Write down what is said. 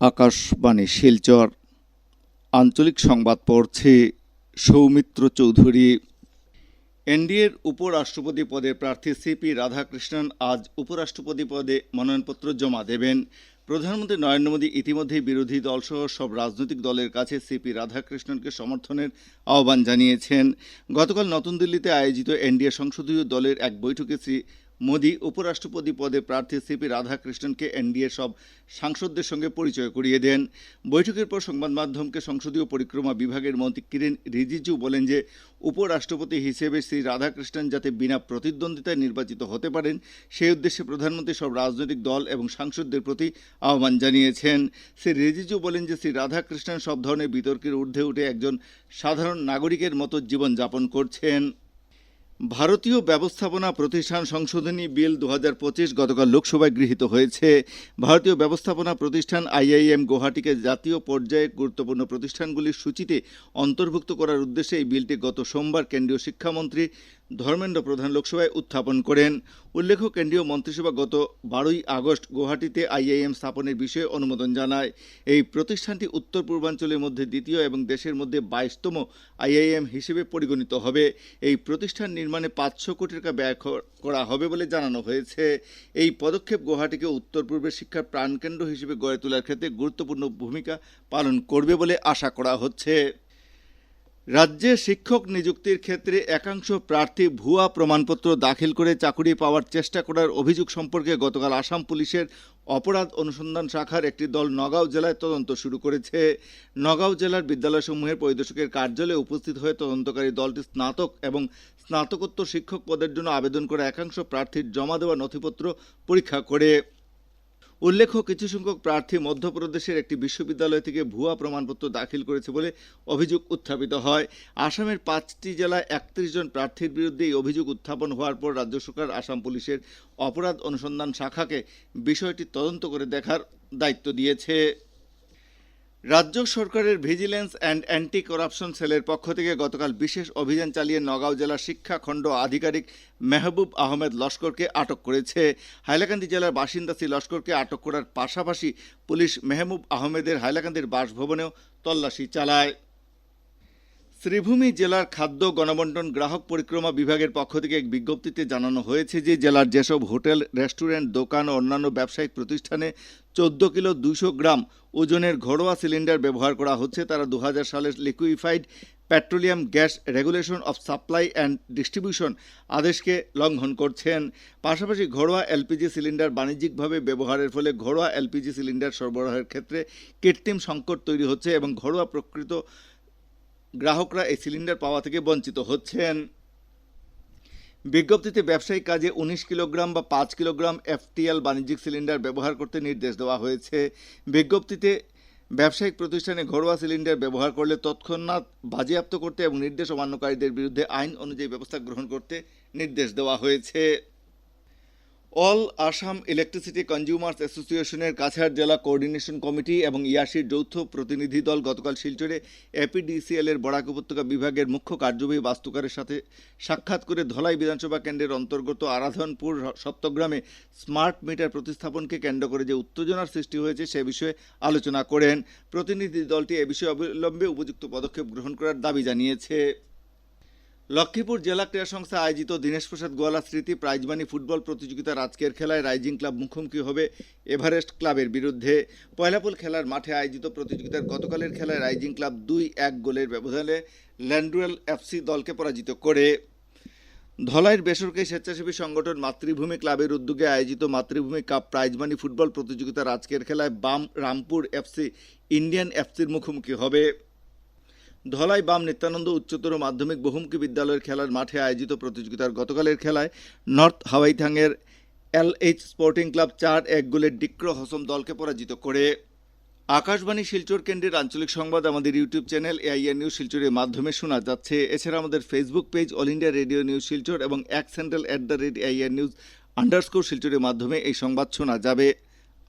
আকাশবাণী শিলচর। আঞ্চলিক সংবাদ পড়ছে সৌমিত্র চৌধুরী। এনডিএর উপরাষ্ট্রপতি পদে প্রার্থী সিপি রাধাকৃষ্ণন আজ উপরাষ্ট্রপতি পদে মনোনয়নপত্র জমা দেবেন। প্রধানমন্ত্রী নরেন্দ্র মোদী ইতিমধ্যেই বিরোধী দলসহ সব রাজনৈতিক দলের কাছে সিপি রাধাকৃষ্ণনকে সমর্থনের আহ্বান জানিয়েছেন। গতকাল নতুন দিল্লিতে আয়োজিত এনডিএ সংসদীয় দলের এক বৈঠকে শ্রী মোদী উপরাষ্ট্রপতি পদে প্রার্থী সিপি রাধাকৃষ্ণনকে এনডিএ সব সাংসদদের সঙ্গে পরিচয় করিয়ে দেন। বৈঠকের পর সংবাদ মাধ্যমকে সংসদীয় পরিক্রমা বিভাগের মন্ত্রী কিরেন রিজিজু বলেন যে, উপরাষ্ট্রপতি হিসেবে শ্রী রাধাকৃষ্ণন যাতে বিনা প্রতিদ্বন্দ্বিতায় নির্বাচিত হতে পারেন, সেই উদ্দেশ্যে প্রধানমন্ত্রী সব রাজনৈতিক দল এবং সাংসদদের প্রতি আহ্বান জানিয়েছেন। শ্রী রিজিজু বলেন যে, শ্রী রাধাকৃষ্ণন সব ধরনের বিতর্কের ঊর্ধ্বে উঠে একজন সাধারণ নাগরিকের মতো জীবনযাপন করছেন। ভারতীয় ব্যবস্থাপনা প্রতিষ্ঠান সংশোধনী বিল দু হাজার পঁচিশ গতকাল লোকসভায় গৃহীত হয়েছে। ভারতীয় ব্যবস্থাপনা প্রতিষ্ঠান আইআইএম গুয়াহাটিকে জাতীয় পর্যায়ে গুরুত্বপূর্ণ প্রতিষ্ঠানগুলির সূচিতে অন্তর্ভুক্ত করার উদ্দেশ্যে এই বিলটি গত সোমবার কেন্দ্রীয় শিক্ষামন্ত্রী ধর্মেন্দ্র প্রধান লোকসভায় উত্থাপন করেন। উল্লেখ্য, কেন্দ্রীয় মন্ত্রিসভা গত বারোই আগস্ট গুয়াহাটিতে আইআইএম স্থাপনের বিষয়ে অনুমোদন জানায়। এই প্রতিষ্ঠানটি উত্তর পূর্বাঞ্চলের মধ্যে দ্বিতীয় এবং দেশের মধ্যে বাইশতম আইআইএম হিসেবে পরিগণিত হবে। এই প্রতিষ্ঠান নির্মাণে পাঁচশো কোটি টাকা ব্যয় করা হবে বলে জানানো হয়েছে। এই পদক্ষেপ গুয়াহাটিকে উত্তর পূর্বের শিক্ষার প্রাণকেন্দ্র হিসেবে গড়ে তোলার ক্ষেত্রে গুরুত্বপূর্ণ ভূমিকা পালন করবে বলে আশা করা হচ্ছে। রাজ্যে শিক্ষক নিযুক্তির ক্ষেত্রে একাংশ প্রার্থী ভুয়া প্রমাণপত্র দাখিল করে চাকুরি পাওয়ার চেষ্টা করার অভিযোগ সম্পর্কে গতকাল আসাম পুলিশের অপরাধ অনুসন্ধান শাখার একটি দল নগাঁও জেলায় তদন্ত শুরু করেছে। নগাঁও জেলার বিদ্যালয়সমূহের পরিদর্শকের কার্যালয়ে উপস্থিত হয়ে তদন্তকারী দলটি স্নাতক এবং স্নাতকোত্তর শিক্ষক পদের জন্য আবেদন করা একাংশ প্রার্থীর জমা দেওয়া নথিপত্র পরীক্ষা করে। উল্লেখ্য, কিছু সংখ্যক প্রার্থী মধ্যপ্রদেশের একটি বিশ্ববিদ্যালয় থেকে ভুয়া প্রমাণপত্র দাখিল করেছে বলে অভিযোগ উত্থাপিত হয়। আসামের পাঁচটি জেলায় একত্রিশ জন প্রার্থীর বিরুদ্ধে এই অভিযোগ উত্থাপন হওয়ার পর রাজ্য সরকার আসাম পুলিশের অপরাধ অনুসন্ধান শাখাকে বিষয়টি তদন্ত করে দেখার দায়িত্ব দিয়েছে। রাজ্য সরকারের ভিজিলেন্স অ্যান্ড অ্যান্টি করাপশন সেলের পক্ষ থেকে গতকাল বিশেষ অভিযান চালিয়ে নগাঁও জেলার শিক্ষাখণ্ড আধিকারিক মেহবুব আহমেদ লস্করকে আটক করেছে। হাইলাকান্দি জেলার বাসিন্দা শ্রী লস্করকে আটক করার পাশাপাশি পুলিশ মেহবুব আহমেদের হাইলাকান্দির বাসভবনেও তল্লাশি চালায়। শ্রীভূমি জেলার খাদ্য গণবন্টন গ্রাহক পরিক্রমা বিভাগের পক্ষ থেকে এক বিজ্ঞপ্তিতে জানানো হয়েছে যে জেলার যেসব হোটেল, রেস্টুরেন্ট, দোকান ও অন্যান্য ব্যবসায়িক প্রতিষ্ঠানে চোদ্দ কিলো দুশো গ্রাম ওজনের ঘরোয়া সিলিন্ডার ব্যবহার করা হচ্ছে, তারা দু হাজার সালের liquefied petroleum gas regulation of supply and distribution আদেশকে লঙ্ঘন করছেন। পাশাপাশি ঘরোয়া এলপিজি সিলিন্ডার বাণিজ্যিকভাবে ব্যবহারের ফলে ঘরোয়া এলপিজি সিলিন্ডার সরবরাহের ক্ষেত্রে কৃত্রিম সংকট তৈরি হচ্ছে এবং ঘরোয়া প্রকৃত গ্রাহকরা এই সিলিন্ডার পাওয়া থেকে বঞ্চিত হচ্ছেন। বিজ্ঞপ্তিতে ব্যবসায়িক কাজে উনিশ কিলোগ্রাম বা পাঁচ কিলোগ্রাম এফটিএল বাণিজ্যিক সিলিন্ডার ব্যবহার করতে নির্দেশ দেওয়া হয়েছে। বিজ্ঞপ্তিতে ব্যবসায়িক প্রতিষ্ঠানে ঘরোয়া সিলিন্ডার ব্যবহার করলে তৎক্ষণাৎ বাজেয়াপ্ত করতে এবং নির্দেশ অমান্যকারীদের বিরুদ্ধে আইন অনুযায়ী ব্যবস্থা গ্রহণ করতে নির্দেশ দেওয়া হয়েছে। অল আসাম ইলেকট্রিসিটি কনজিউমার্স অ্যাসোসিয়েশনের কাছাড় জেলা কোঅর্ডিনেশন কমিটি এবং ইয়াসির যৌথ প্রতিনিধি দল গতকাল শিলচরে এপিডিসিএল এর বরাক উপত্যকা বিভাগের মুখ্য কার্যবাহী বাস্তুকারের সাথে সাক্ষাৎ করে ধলাই বিধানসভা কেন্দ্রের অন্তর্গত আরাধনপুর সপ্তগ্রামে স্মার্ট মিটার প্রতিস্থাপনকে কেন্দ্র করে যে উত্তেজনার সৃষ্টি হয়েছে সে বিষয়ে আলোচনা করেন। প্রতিনিধি দলটি এ বিষয়ে অবিলম্বে উপযুক্ত পদক্ষেপ গ্রহণ করার দাবি জানিয়েছে। লক্ষ্মীপুর জেলা ক্রীড়া সংস্থা আয়োজিত দীনেশ প্রসাদ গোয়ালা স্মৃতি প্রাইজমানি ফুটবল প্রতিযোগিতার আজকের খেলায় রাইজিং ক্লাব মুখোমুখি হবে এভারেস্ট ক্লাবের বিরুদ্ধে। পয়লাপুল খেলার মাঠে আয়োজিত প্রতিযোগিতার গতকালের খেলায় রাইজিং ক্লাব দুই এক গোলের ব্যবধানে ল্যান্ডুয়েল এফসি দলকে পরাজিত করে। ধলাইয়ের বেসরকারি স্বেচ্ছাসেবী সংগঠন মাতৃভূমি ক্লাবের উদ্যোগে আয়োজিত মাতৃভূমি কাপ প্রাইজমানি ফুটবল প্রতিযোগিতার আজকের খেলায় বাম রামপুর এফসি, ইন্ডিয়ান এফসির মুখোমুখি হবে। ধলাই বাম নিত্যানন্দ উচ্চতর মাধ্যমিক বহুমুখী বিদ্যালয়ের খেলার মাঠে আয়োজিত প্রতিযোগিতার গতকালের খেলায় নর্থ হাওয়াইথাংয়ের এল এইচ স্পোর্টিং ক্লাব চার এক গোলের ডিক্র হসম দলকে পরাজিত করে। আকাশবাণী শিলচর কেন্দ্রের আঞ্চলিক সংবাদ, আমাদের ইউটিউব চ্যানেল এআইআর নিউজ শিলচরের মাধ্যমে শোনা যাচ্ছে। এছাড়া আমাদের Facebook page All India Radio news Silchar এবং এক handle at the rate AIR news underscore শিলচরের মাধ্যমে এই সংবাদ শোনা যাবে।